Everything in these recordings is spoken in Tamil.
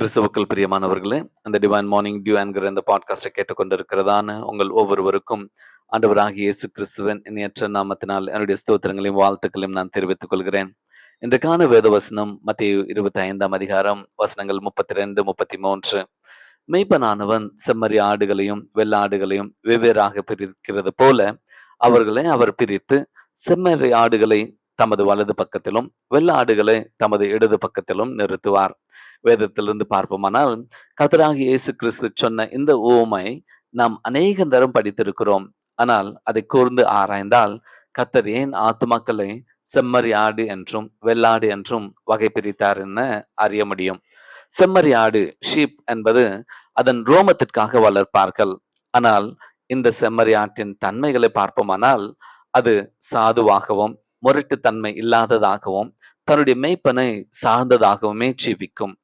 கிறிஸ்துவுக்குள் பிரியமானவர்களே அந்த டிவைன் மார்னிங் டியூ என்கிற இந்த பாட்காஸ்டை கேட்டுக்கொண்டிருக்கிறதான உங்கள் ஒவ்வொருவருக்கும் ஆண்டவராகிய இயேசு கிறிஸ்துவன் இணையற்ற நாமத்தினால் என்னுடைய ஸ்தோத்திரங்களையும் வாழ்த்துக்களையும் நான் தெரிவித்துக் கொள்கிறேன். இன்றைக்கான வேத வசனம் மத்திய இருபத்தி ஐந்தாம் அதிகாரம் வசனங்கள் முப்பத்தி ரெண்டு முப்பத்தி மூன்று மெய்ப்பனானவன் செம்மறி ஆடுகளையும் வெள்ளாடுகளையும் வெவ்வேறாக பிரிக்கிறது போல அவர்களை அவர் பிரித்து செம்மறி ஆடுகளை தமது வலது பக்கத்திலும் வெள்ளாடுகளை தமது இடது பக்கத்திலும் நிறுத்துவார். வேதத்திலிருந்து பார்ப்போமானால் கத்தராகி இயேசு கிறிஸ்து சொன்ன இந்த ஓமை நாம் அநேக தரம் படித்திருக்கிறோம். ஆனால் அதை கூர்ந்து ஆராய்ந்தால் கத்தர் ஏன் ஆத்துமாக்களை செம்மறி ஆடு என்றும் வெள்ளாடு என்றும் வகை பிரித்தார் என அறிய முடியும். செம்மறி ஆடு ஷீப் என்பது அதன் ரோமத்திற்காக வளர்ப்பார்கள். ஆனால் இந்த செம்மறி ஆட்டின் தன்மைகளை பார்ப்போமானால் அது சாதுவாகவும் முரட்டுத்தன்மை இல்லாததாகவும் தன்னுடைய மெய்ப்பனை சார்ந்ததாகவுமே ஜீவிக்கும்.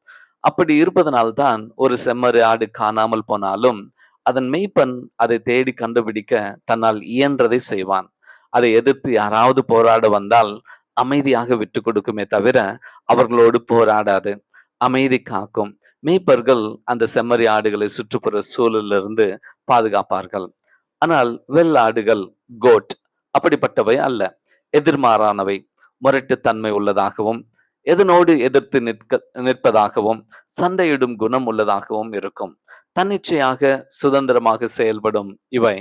அப்படி இருப்பதனால்தான் ஒரு செம்மறி ஆடு காணாமல் போனாலும் அதன் மெய்ப்பன் அதை தேடி கண்டுபிடிக்க தன்னால் இயன்றதை செய்வான். அதை எதிர்த்து யாராவது போராட வந்தால் அமைதியாக விட்டு கொடுக்குமே தவிர அவர்களோடு போராடாது. அமைதி காக்கும். மேய்ப்பர்கள் அந்த செம்மறி ஆடுகளை சுற்றுப்புற சூழலிலிருந்து பாதுகாப்பார்கள். ஆனால் வெள்ளாடுகள் கோட் அப்படிப்பட்டவை அல்ல. எதிர்மாறானவை. முரட்டுத்தன்மை உள்ளதாகவும் எதனோடு எதிர்த்து நிற்க நிற்பதாகவும் சண்டையிடும் குணம் உள்ளதாகவும் இருக்கும். தன்னிச்சையாக சுதந்திரமாக செயல்படும் இவை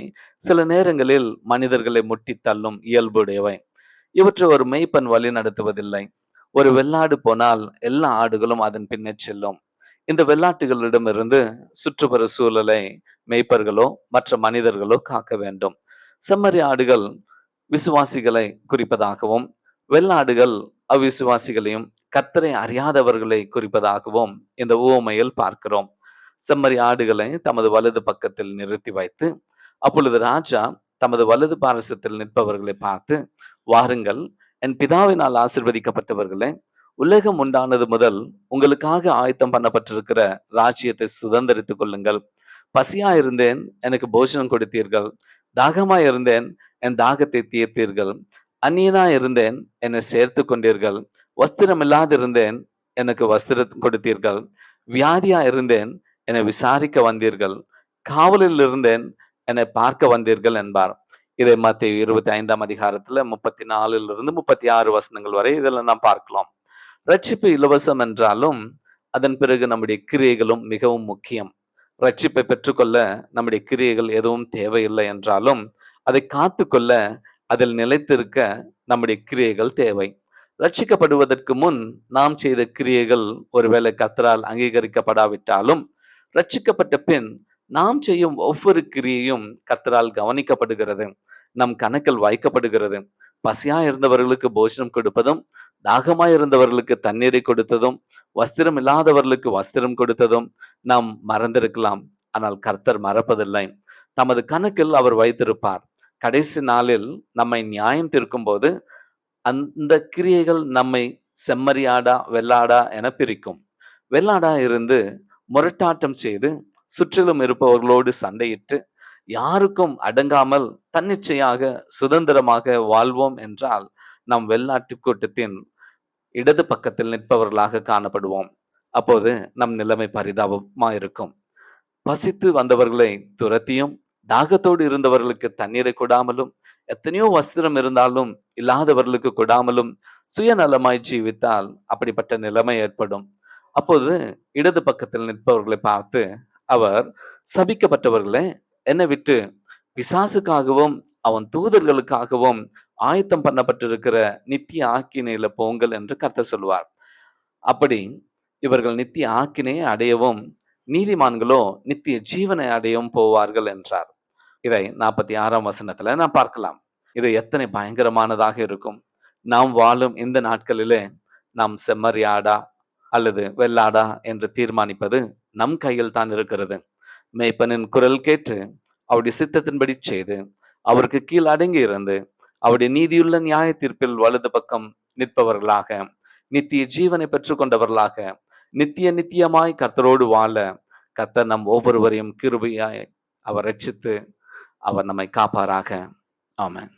சில நேரங்களில் மனிதர்களை முட்டி தள்ளும் இயல்புடையவை. இவற்றை ஒரு மெய்ப்பன் வழி நடத்துவதில்லை. ஒரு வெள்ளாடு போனால் எல்லா ஆடுகளும் அதன் பின்னே செல்லும். இந்த வெள்ளாட்டுகளிடமிருந்து சுற்றுப்புற சூழலை மெய்ப்பர்களோ மற்ற மனிதர்களோ காக்க வேண்டும். செம்மறி ஆடுகள் விசுவாசிகளை குறிப்பதாகவும் வெள்ளாடுகள் அவ்விசுவாசிகளையும் கத்தரை அறியாதவர்களை குறிப்பதாகவும் இந்த உவமையில் பார்க்கிறோம். செம்மறி ஆடுகளை தமது வலது பக்கத்தில் நிறுத்தி வைத்து அப்பொழுது ராஜா தமது வலது பாரசத்தில் நிற்பவர்களை பார்த்து வாருங்கள் என் பிதாவினால் ஆசிர்வதிக்கப்பட்டவர்களே உலகம் உண்டானது முதல் உங்களுக்காக ஆயத்தம் பண்ணப்பட்டிருக்கிற ராஜ்யத்தை சுதந்திரித்துக் கொள்ளுங்கள். பசியா இருந்தேன் எனக்கு போஜனம் கொடுத்தீர்கள். தாகமா இருந்தேன் என் தாகத்தை தீர்த்தீர்கள். அந்நியனா இருந்தேன் என்னை சேர்த்து கொண்டீர்கள். வஸ்திரம் இல்லாதிருந்தேன் எனக்கு வஸ்திரம் கொடுத்தீர்கள். வியாதியா இருந்தேன் என்னை விசாரிக்க வந்தீர்கள். காவலில் இருந்தேன் என்னை பார்க்க வந்தீர்கள் என்பார். இதை மத்திய இருபத்தி ஐந்தாம் அதிகாரத்துல முப்பத்தி நாலுல இருந்து முப்பத்தி ஆறு வசனங்கள் வரை இதெல்லாம் நாம் பார்க்கலாம். ரட்சிப்பு இலவசம் என்றாலும் அதன் பிறகு நம்முடைய கிரியைகளும் மிகவும் முக்கியம். ரட்சிப்பை பெற்றுக்கொள்ள நம்முடைய கிரியைகள் எதுவும் தேவையில்லை என்றாலும் அதை காத்து கொள்ள அதில் நிலைத்திருக்க நம்முடைய கிரியைகள் தேவை. ரட்சிக்கப்படுவதற்கு முன் நாம் செய்த கிரியைகள் ஒருவேளை கத்தரால் அங்கீகரிக்கப்படாவிட்டாலும் ரட்சிக்கப்பட்ட பின் நாம் செய்யும் ஒவ்வொரு கிரியையும் கத்தரால் கவனிக்கப்படுகிறது. நம் கணக்கில் வைக்கப்படுகிறது பசியா இருந்தவர்களுக்கு போஜனம் கொடுப்பதும் தாகமாய் இருந்தவர்களுக்கு தண்ணீரை கொடுத்ததும் வஸ்திரம் இல்லாதவர்களுக்கு வஸ்திரம் கொடுத்ததும் நாம் மறந்திருக்கலாம். ஆனால் கர்த்தர் மறப்பதில்லை. தமது கணக்கில் அவர் வைத்திருப்பார். கடைசி நாளில் நம்மை நியாயம் தீர்க்கும் போது அந்த கிரியைகள் நம்மை செம்மறியாடா வெள்ளாடா என பிரிக்கும். வெள்ளாடா இருந்து முரட்டாட்டம் செய்து சுற்றிலும் இருப்பவர்களோடு சண்டையிட்டு யாருக்கும் அடங்காமல் தன்னிச்சையாக சுதந்திரமாக வாழ்வோம் என்றால் நம் வெள்ளாட்டு கூட்டத்தின் இடது பக்கத்தில் நிற்பவர்களாக காணப்படுவோம். அப்போது நம் நிலைமை பரிதாபமா இருக்கும். பசித்து வந்தவர்களை துரத்தியும் தாகத்தோடு இருந்தவர்களுக்கு தண்ணீரை கொடாமலும் எத்தனையோ வஸ்திரம் இருந்தாலும் இல்லாதவர்களுக்கு கொடாமலும் சுயநலமாய் ஜீவித்தால் அப்படிப்பட்ட நிலைமை ஏற்படும். அப்போது இடது பக்கத்தில் நிற்பவர்களை பார்த்து அவர் சபிக்கப்பட்டவர்களே என்னை விட்டு பிசாசுக்காகவும் அவன் தூதர்களுக்காகவும் ஆயத்தம் பண்ணப்பட்டிருக்கிற நித்திய ஆக்கினையில போங்கள் என்று கருத்த சொல்வார் அப்படி இவர்கள் நித்திய ஆக்கினையை அடையவும் நீதிமான்களோ நித்திய ஜீவனை அடையவும் போவார்கள் என்றார். இதை நாற்பத்தி ஆறாம் வசனத்துல நான் பார்க்கலாம். இது எத்தனை பயங்கரமானதாக இருக்கும். நாம் வாழும் இந்த நாட்களிலே நாம் செம்மறியாடா அல்லது வெள்ளாடா என்று தீர்மானிப்பது நம் கையில் தான் இருக்கிறது. மேய்ப்பனின் குரல் கேட்டு அவருடைய சித்தத்தின்படி செய்து அவருக்கு கீழ் அடங்கி இருந்து அவருடைய நீதியுள்ள நியாய தீர்ப்பில் வலது பக்கம் நிற்பவர்களாக நித்திய ஜீவனை பெற்றுக்கொண்டவர்களாக நித்திய நித்தியமாய் கர்த்தரோடு வாழ கர்த்தர் நம் ஒவ்வொருவரையும் கிருபையாய் அவர் ரட்சித்து அவர் நம்மை காப்பாராக. ஆமாம்